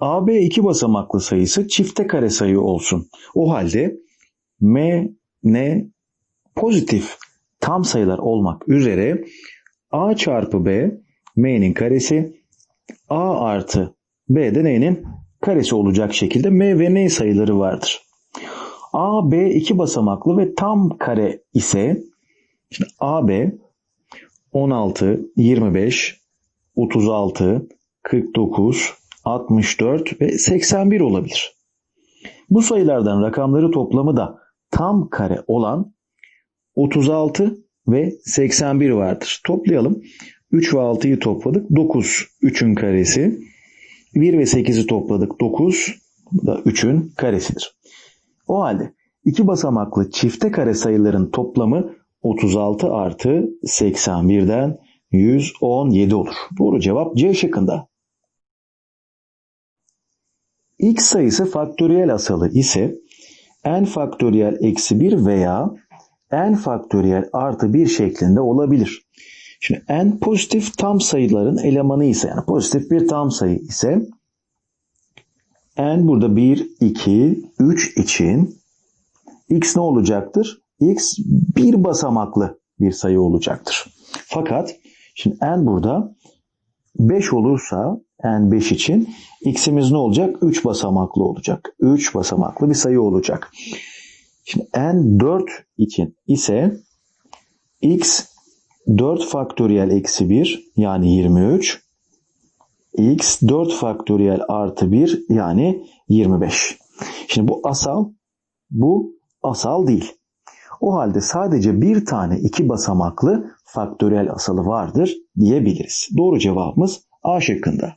AB iki basamaklı sayısı çifte kare sayı olsun. O halde M, N pozitif tam sayılar olmak üzere A çarpı B M'nin karesi A artı B de N'nin karesi olacak şekilde M ve N sayıları vardır. A, B iki basamaklı ve tam kare ise şimdi AB 16, 25, 36, 49, 64 ve 81 olabilir. Bu sayılardan rakamları toplamı da tam kare olan 36 ve 81 vardır. Toplayalım. 3 ve 6'yı topladık. 9 3'ün karesi. 1 ve 8'i topladık. 9 bu da 3'ün karesidir. O halde iki basamaklı çifte kare sayıların toplamı 36 artı 81'den 117 olur. Doğru cevap C şıkkında. X sayısı faktöriyel asalı ise n faktöriyel eksi 1 veya n faktöriyel artı 1 şeklinde olabilir. Şimdi n pozitif tam sayıların elemanı ise yani pozitif bir tam sayı ise n burada 1, 2, 3 için x ne olacaktır? x bir basamaklı bir sayı olacaktır. Fakat şimdi n burada 5 olursa n 5 için x'imiz ne olacak? 3 basamaklı olacak. 3 basamaklı bir sayı olacak. Şimdi n 4 için ise x 4 faktöriyel eksi 1 yani 23 x 4 faktöriyel artı 1 yani 25. Şimdi bu asal bu asal değil. O halde sadece bir tane iki basamaklı faktöriyel asalı vardır diyebiliriz. Doğru cevabımız A şıkkında.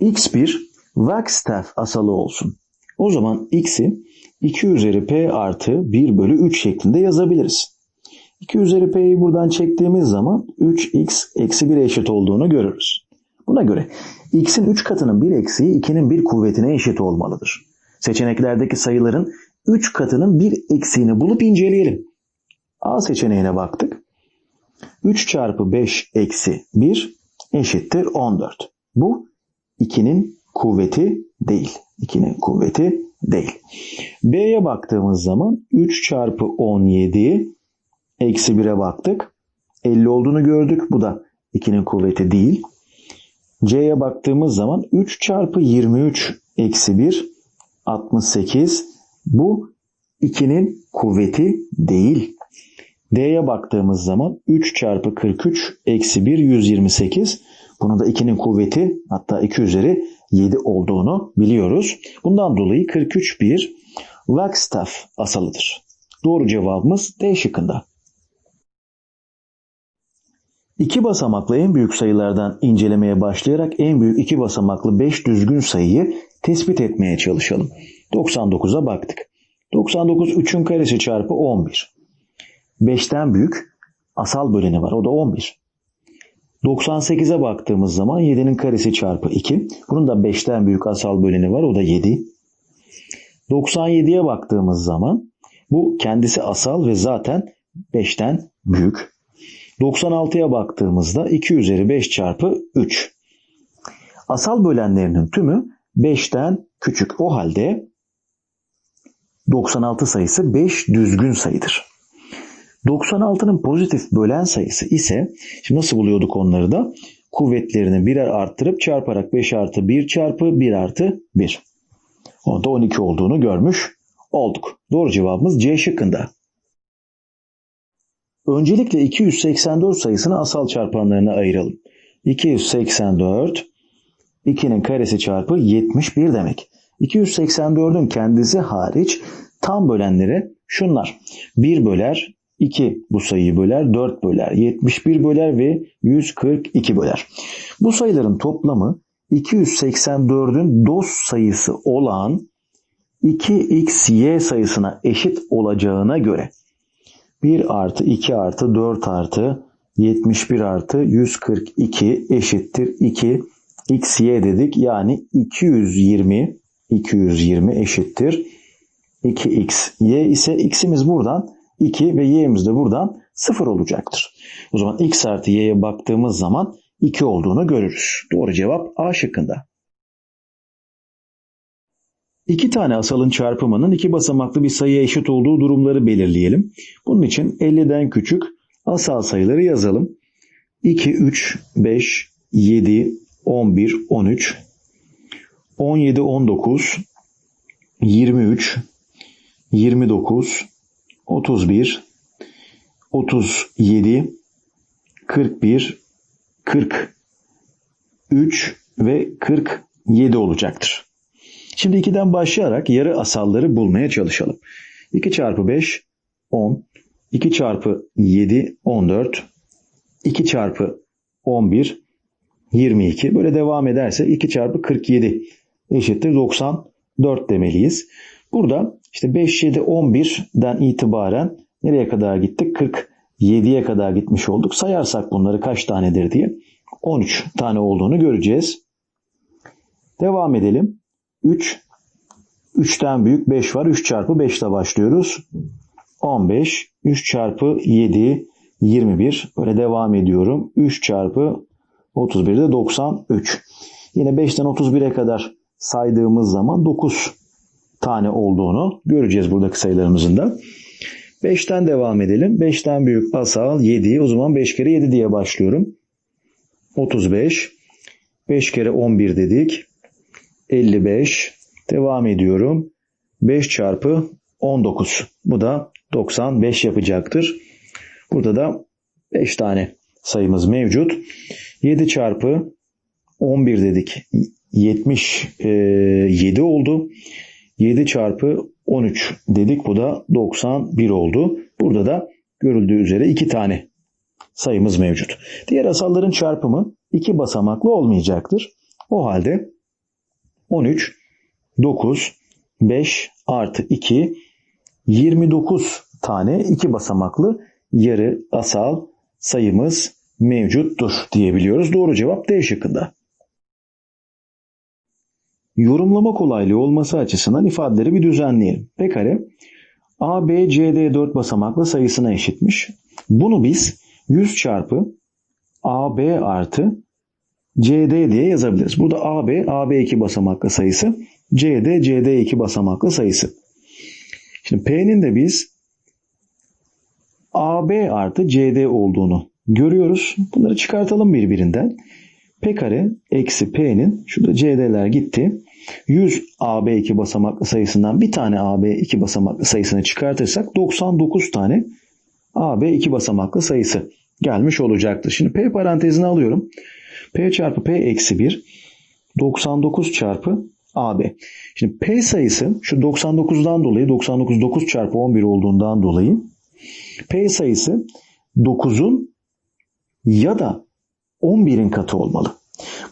x1 Wagstaff asalı olsun. O zaman x'i 2 üzeri p artı 1 bölü 3 şeklinde yazabiliriz. 2 üzeri p'yi buradan çektiğimiz zaman 3x eksi 1 eşit olduğunu görürüz. Buna göre x'in 3 katının 1 eksiği 2'nin 1 kuvvetine eşit olmalıdır. Seçeneklerdeki sayıların 3 katının 1 eksiğini bulup inceleyelim. A seçeneğine baktık. 3 çarpı 5 eksi 1 eşittir 14. Bu 2'nin kuvveti değil. 2'nin kuvveti değil. B'ye baktığımız zaman 3 çarpı 17 eksi 1'e baktık. 50 olduğunu gördük. Bu da 2'nin kuvveti değil. C'ye baktığımız zaman 3 çarpı 23 eksi 1 68. Bu 2'nin kuvveti değil. D'ye baktığımız zaman 3 çarpı 43 eksi 1 128. Bunun da 2'nin kuvveti hatta 2 üzeri 7 olduğunu biliyoruz. Bundan dolayı 43 bir Wagstaff asalıdır. Doğru cevabımız D şıkkında. İki basamaklı en büyük sayılardan incelemeye başlayarak en büyük iki basamaklı 5 düzgün sayıyı tespit etmeye çalışalım. 99'a baktık. 99 3'ün karesi çarpı 11. 5'ten büyük asal böleni var. O da 11. 98'e baktığımız zaman 7'nin karesi çarpı 2. Bunun da 5'ten büyük asal böleni var. O da 7. 97'ye baktığımız zaman bu kendisi asal ve zaten 5'ten büyük. 96'ya baktığımızda 2 üzeri 5 çarpı 3. Asal bölenlerinin tümü 5'ten küçük. O halde 96 sayısı 5 düzgün sayıdır. 96'nın pozitif bölen sayısı ise şimdi nasıl buluyorduk onları da? Kuvvetlerini birer arttırıp çarparak 5 artı 1 çarpı 1 artı 1. Onda 12 olduğunu görmüş olduk. Doğru cevabımız C şıkkında. Öncelikle 284 sayısını asal çarpanlarına ayıralım. 284 2'nin karesi çarpı 71 demek. 284'ün kendisi hariç tam bölenleri şunlar. 1 böler, 2 bu sayıyı böler, 4 böler, 71 böler ve 142 böler. Bu sayıların toplamı 284'ün dost sayısı olan 2xy sayısına eşit olacağına göre 1 artı 2 artı 4 artı 71 artı 142 eşittir 2 xy dedik. Yani 220 220 eşittir 2x. y ise x'imiz buradan 2 ve y'imiz de buradan 0 olacaktır. O zaman x artı y'ye baktığımız zaman 2 olduğunu görürüz. Doğru cevap A şıkkında. İki tane asalın çarpımının iki basamaklı bir sayıya eşit olduğu durumları belirleyelim. Bunun için 50'den küçük asal sayıları yazalım. 2, 3, 5, 7, 11, 13, 17, 19, 23, 29, 31, 37, 41, 43 ve 47 olacaktır. Şimdi 2'den başlayarak yarı asalları bulmaya çalışalım. 2 çarpı 5 10, 2 çarpı 7 14, 2 çarpı 11 22. Böyle devam ederse 2 çarpı 47 eşittir 94 demeliyiz. Burada işte 5, 7, 11'den itibaren nereye kadar gittik? 47'ye kadar gitmiş olduk. Sayarsak bunları kaç tanedir diye 13 tane olduğunu göreceğiz. Devam edelim. 3. 3'ten büyük 5 var. 3 çarpı 5 ile başlıyoruz. 15. 3 çarpı 7 21. Böyle devam ediyorum. 3 çarpı 31 de 93. Yine 5'ten 31'e kadar saydığımız zaman 9 tane olduğunu göreceğiz buradaki sayılarımızın da. 5'ten devam edelim. 5'ten büyük asal 7. O zaman 5 kere 7 diye başlıyorum. 35. 5 kere 11 dedik. 55. Devam ediyorum. 5 çarpı 19. Bu da 95 yapacaktır. Burada da 5 tane sayımız mevcut. 7 çarpı 11 dedik. 77 oldu. 7 çarpı 13 dedik. Bu da 91 oldu. Burada da görüldüğü üzere 2 tane sayımız mevcut. Diğer asalların çarpımı 2 basamaklı olmayacaktır. O halde 13, 9, 5 artı 2, 29 tane 2 basamaklı yarı asal sayımız mevcuttur diyebiliyoruz. Doğru cevap D şıkkında. Yorumlama kolaylığı olması açısından ifadeleri bir düzenleyelim. P kare A, B, C, D 4 basamaklı sayısına eşitmiş. Bunu biz 100 çarpı A, B artı CD diye yazabiliriz. Burada AB, AB 2 basamaklı sayısı. CD, CD 2 basamaklı sayısı. Şimdi P'nin de biz AB artı CD olduğunu görüyoruz. Bunları çıkartalım birbirinden. P kare eksi P'nin şurada CD'ler gitti. 100 AB 2 basamaklı sayısından bir tane AB 2 basamaklı sayısını çıkartırsak 99 tane AB 2 basamaklı sayısı gelmiş olacaktır. Şimdi P parantezine alıyorum. P çarpı P eksi 1 99 çarpı AB. Şimdi P sayısı şu 99'dan dolayı 99 9 çarpı 11 olduğundan dolayı P sayısı 9'un ya da 11'in katı olmalı.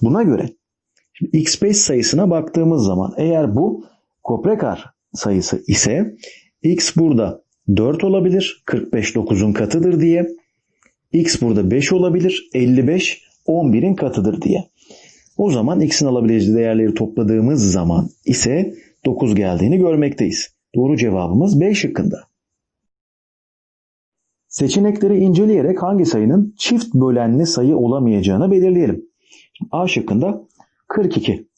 Buna göre şimdi x5 sayısına baktığımız zaman eğer bu Koprekar sayısı ise x burada 4 olabilir. 45 9'un katıdır diye. x burada 5 olabilir. 55 11'in katıdır diye. O zaman x'in alabileceği değerleri topladığımız zaman ise 9 geldiğini görmekteyiz. Doğru cevabımız B şıkkında. Seçenekleri inceleyerek hangi sayının çift bölenli sayı olamayacağını belirleyelim. A şıkkında 42.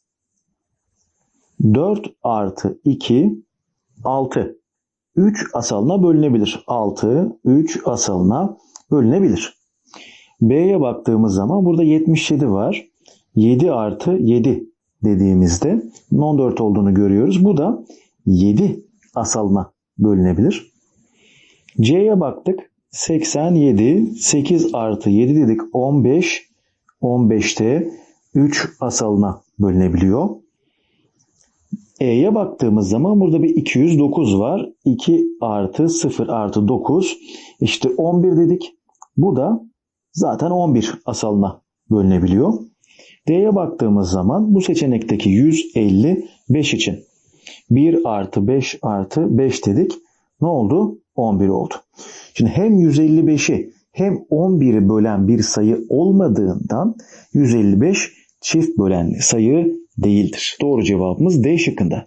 4 artı 2 6. 3 asalına bölünebilir. 6 3 asalına bölünebilir. B'ye baktığımız zaman burada 77 var. 7 artı 7 dediğimizde 14 olduğunu görüyoruz. Bu da 7 asalına bölünebilir. C'ye baktık. 87, 8 artı 7 dedik 15. 15'te 3 asalına bölünebiliyor. E'ye baktığımız zaman burada bir 209 var. 2 artı 0 artı 9. İşte 11 dedik. Bu da zaten 11 asalına bölünebiliyor. D'ye baktığımız zaman bu seçenekteki 155 için 1 artı 5 artı 5 dedik. Ne oldu? 11 oldu. Şimdi hem 155'i hem 11'i bölen bir sayı olmadığından 155 çift bölenli sayı değildir. Doğru cevabımız D şıkkında.